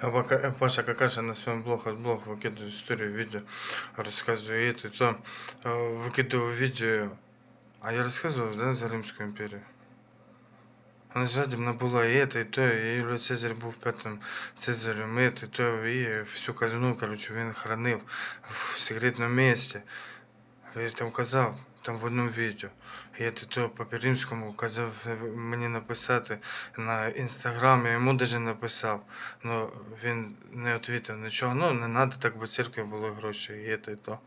А Пака- Паша Какаша на своем блог, блог выкидывает историю, видео, рассказывает это, и то э, выкидываю видео. А я рассказывал, да, за Римскую империю? Вона жадібна була і це, і то, і Юлій Цезарь був п'ятим Цезарем, і це, і то, і всю казну, коротше, він хранив в секретному місці. Він там казав, там в одному відео. І це то по казав мені написати на інстаграм, я йому навіть написав. Ну, він не відповів нічого. Ну, не треба, так би церкві були гроші, і це, то.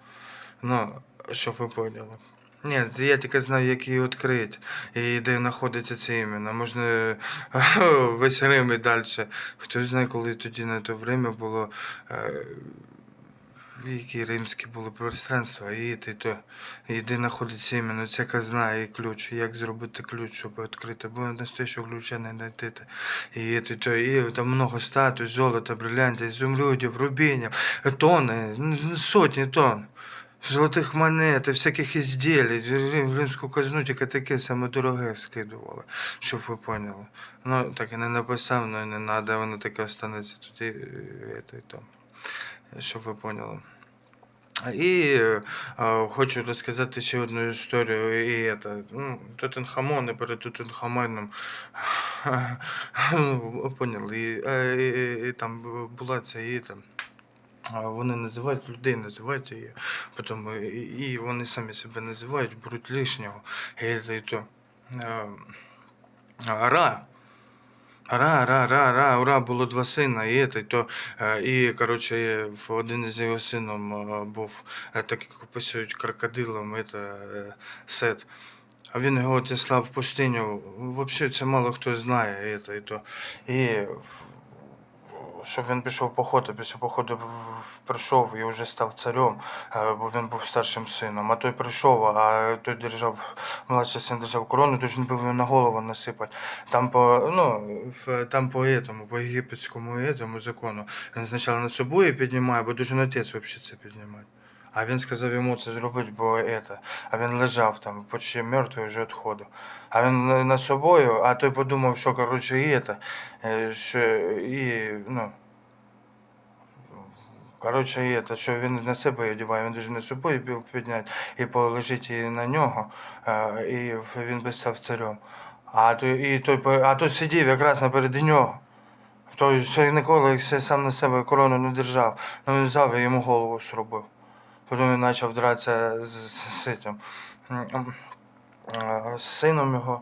Ну, щоб ви поняли. Ні, я тільки знаю, як її відкрити і де знаходиться це іменно. Можна весь Рим і далі. Хто знає, коли тоді на те время було. Е, які римські були пространства, і те, то, і де знаходиться іменно ця казна і ключ, як зробити ключ, щоб відкрити, бо настоящого ключа не знайти. І, те, то, і там много статуй, золота, брилянтів, изумрудів, рубінів, тони, ну, сотні тонн. Золотих монет і всяких ізділій, римську казну тільки таке саме дороге скидували, щоб ви поняли. Ну, так і не написав, ну і не треба, воно таке останеться тоді, е, це, і то, щоб ви поняли. І е, хочу розказати ще одну історію. І это, ну, Тутанхамон і перед Тутанхамоном. ну, поняли. І, е, і, і, там була ця і там. Вони називають людей, називають її, потім і, і вони самі себе називають, беруть лишнього. І, і то. е, Ра. Ра, ра, ра, ра, ура, було два сина, і і то, е, і, коротше, один із його сином е, був, е, так як описують крокодилом, е, Сет. А він його отіслав в пустиню. Взагалі, це мало хто знає, це, і то. І щоб він пішов в поход, а після походу прийшов і вже став царем, е, бо він був старшим сином. А той прийшов, а той держав, молодший син держав корону, дуже він був на голову насипати. Там по, ну, там по етому, по єгипетському етому закону. Він спочатку над собою піднімає, бо дуже отець взагалі це піднімає. А він сказав йому це зробити, бо это. А він лежав там, почти мертвий вже відходив. А він на- над собою, а той подумав, що коротше і это, е, що і, ну. Коротше, і це, що він на себе одягає, він дуже не собою підняти і положить її на нього, е, і він би став царем. А той, і той, а той сидів якраз напереді нього. Той ніколи сам на себе корону не держав. Ну він взяв і йому голову зробив. Потім він почав дратися з, з, з сином його,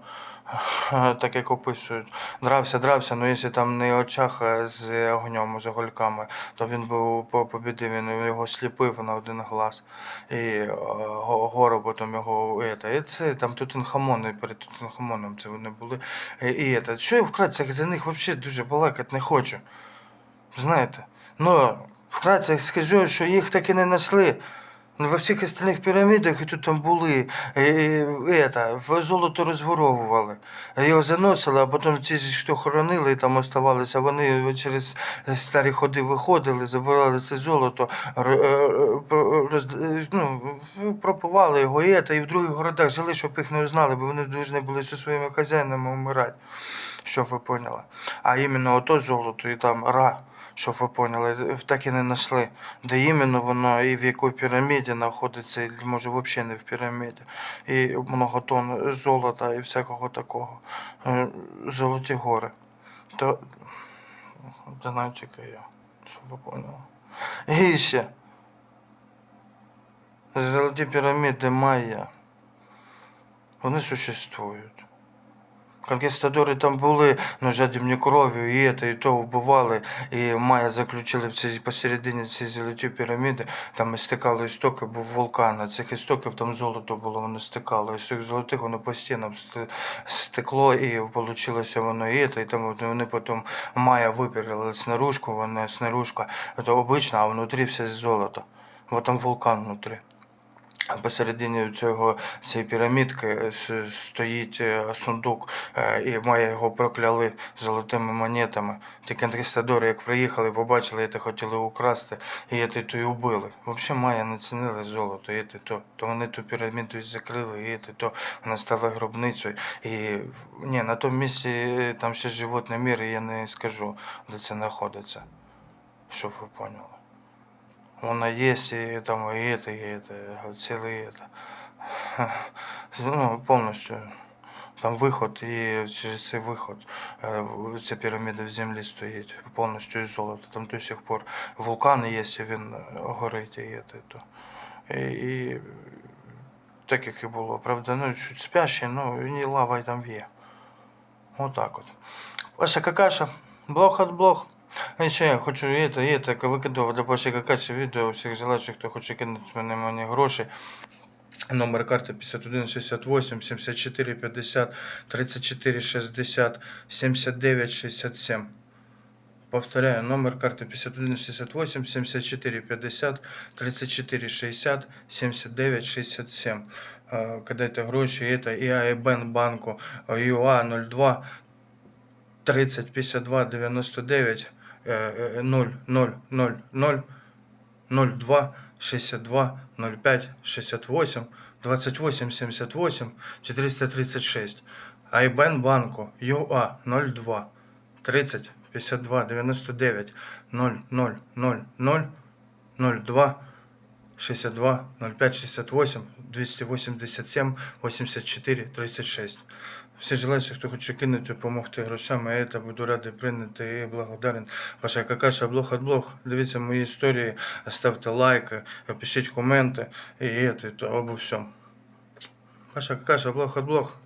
е, так як описують. Дрався, дрався, але якщо там не очах з огнем, з гольками, то він був по- побідив, він його сліпив на один глаз. І гору потім його. І це там Тутанхамон, і перед Тутанхамоном це вони були. І, і. Що я вкратце за них взагалі дуже балакати не хочу. Знаєте, ну, вкратце скажу, що їх так і не знайшли. Ну, Во всіх остальних пірамідах, які тут там були, е, е, это, в золото розворовували. Його заносили, а потім ці ж, хто хоронили і там оставалися, вони через старі ходи виходили, забирали це золото, е, роз- е, ну, пропивали його і, это, і в других городах жили, щоб їх не узнали, бо вони повинні були зі своїми хазяїнами вмирати. Щоб ви поняли. А іменно ото золото і там ра, щоб ви поняли, так і не знайшли. Де іменно воно і в якій піраміді знаходиться, і може взагалі не в піраміді. І много тонн золота і всякого такого. Е, Золоті гори. То тільки я, щоб ви поняли. І ще. Золоті піраміди Майя. Вони существують. Конкістадори там були, но жадібні кров'ю, і це, і то вбивали. І Майя заключили в цій посередині цієї золоті піраміди, там стикали істоки, був вулкан. А цих істоків там золото було, воно стикало. І з цих золотих воно по стінам стекло, і вийшло воно і це, і там вони потім Майя випірили снаружку, вона снаружка, це обична, а внутрі все золото. Бо там вулкан внутрі. Посередині цього цієї пірамідки стоїть е, сундук, е, і має його прокляли золотими монетами. Ті конкістадори, як приїхали, побачили, це хотіли украсти, і це то і вбили. Взагалі Майя не цінили золото, і це то. То вони ту піраміду і закрили, і це то вона стала гробницею. І ні, на тому місці е, там ще животний мір, і я не скажу, де це знаходиться. щоб ви поняли. Вона є, і там і это, і это, цілий это. Ну, повністю. Там виход, і через цей виход е, в- ця піраміда в землі стоїть повністю із золота. Там до сих пор вулкан є, і він е, горить і, это, то. і, і так як і було. Правда, ну чуть спящий, ну і лава й там є. Отак от. Ваша какаша, блог от блог. А ще я хочу і это, і это, викидав до вашої какаші відео всіх желаючих, хто хоче кинути мене мені гроші. Номер карти 51 68 74 50 34 60 79 67. Повторяю, номер карты 51 68 74 50 34 60 79 67. Е, Кидайте гроші, это і АЕБН банку ЮА 02 30 52 99 е, е, 0 0 0 0 02 62 05 68 28 78 436. Айбен банку ЮА 02 30 52 99 0 0 0 0 02 62 05 68 287 84 36. Всі желаючі, хто хоче кинути, допомогти грошами, я та буду радий прийняти і благодарен. Ваша какаша блог от блог. Дивіться мої історії, ставте лайки, пишіть коменти і це, то обо всьому. Ваша какаша блог от блог.